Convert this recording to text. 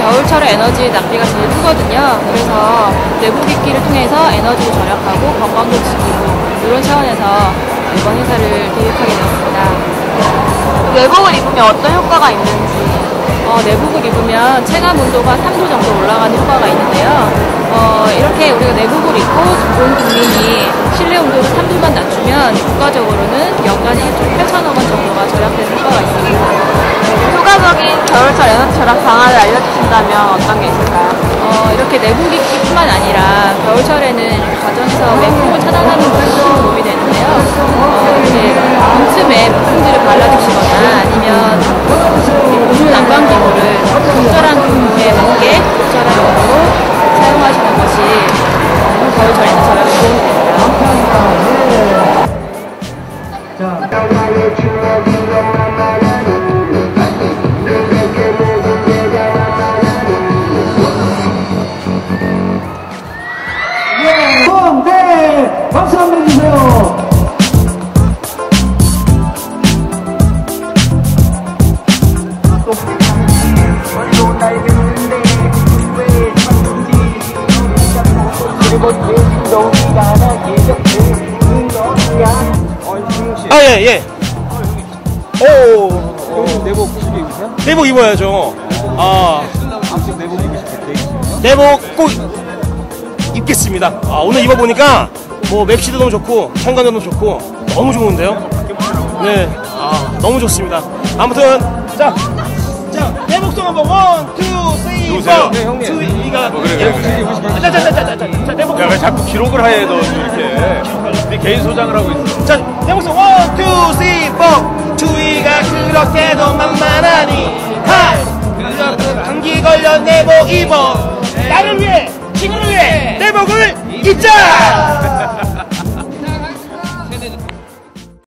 겨울철에 에너지 낭비가 제일 크거든요. 그래서 내복 입기를 통해서 에너지를 절약하고 건강도 지키고 이런 차원에서 이번 행사를 기획하게 되었습니다. 내복을 입으면 어떤 효과가 있는지 어, 내복을 입으면 체감 온도가 3도 정도 올라가는 효과가 있는데요. 어, 내복을 입고 온 국민이 실내 온도를 3도만 낮추면 국가적으로는 연간 1조 8천억 원 정도가 절약되는 효과가 있습니다. 효과적인 겨울철 에너지 절약 방안을 알려주신다면 어떤 게 있을까요? 어, 이렇게 내복 입기뿐만 아니라 겨울철에는 가정에서 맥북을 차단하는 것도 도움이 되는데요. 어, 이렇게 문틈에 부품들을 발라주 아, 예, 예. 오, 형님 내복 굳이 입으세요? 내복 입어야죠. 아, 아직 내복 때 내복 꼭 입겠습니다. 아, 오늘 입어보니까 뭐 맵시도 너무 좋고, 청간도 좋고, 너무 좋은데요? 네, 아, 너무 좋습니다. 아무튼, 자, 원, 투, 쓰리, 누구세요? 포. 네, 형님. 투, 이가. 그래, 그래. 굳이 입으시면 자, 자, 자, 자, 자, 자, 자, 내복. 야, 왜 자꾸 기록을 해, 너 이렇게. 네 개인 소장을 하고 있어. 자, 내복송 원, 투, 쓰리, 포. 주위가 그렇게도 만만하니, 하! 그렇게 감기 걸려 내복 입어. 나를 위해, 친구를 위해 내복을 입자!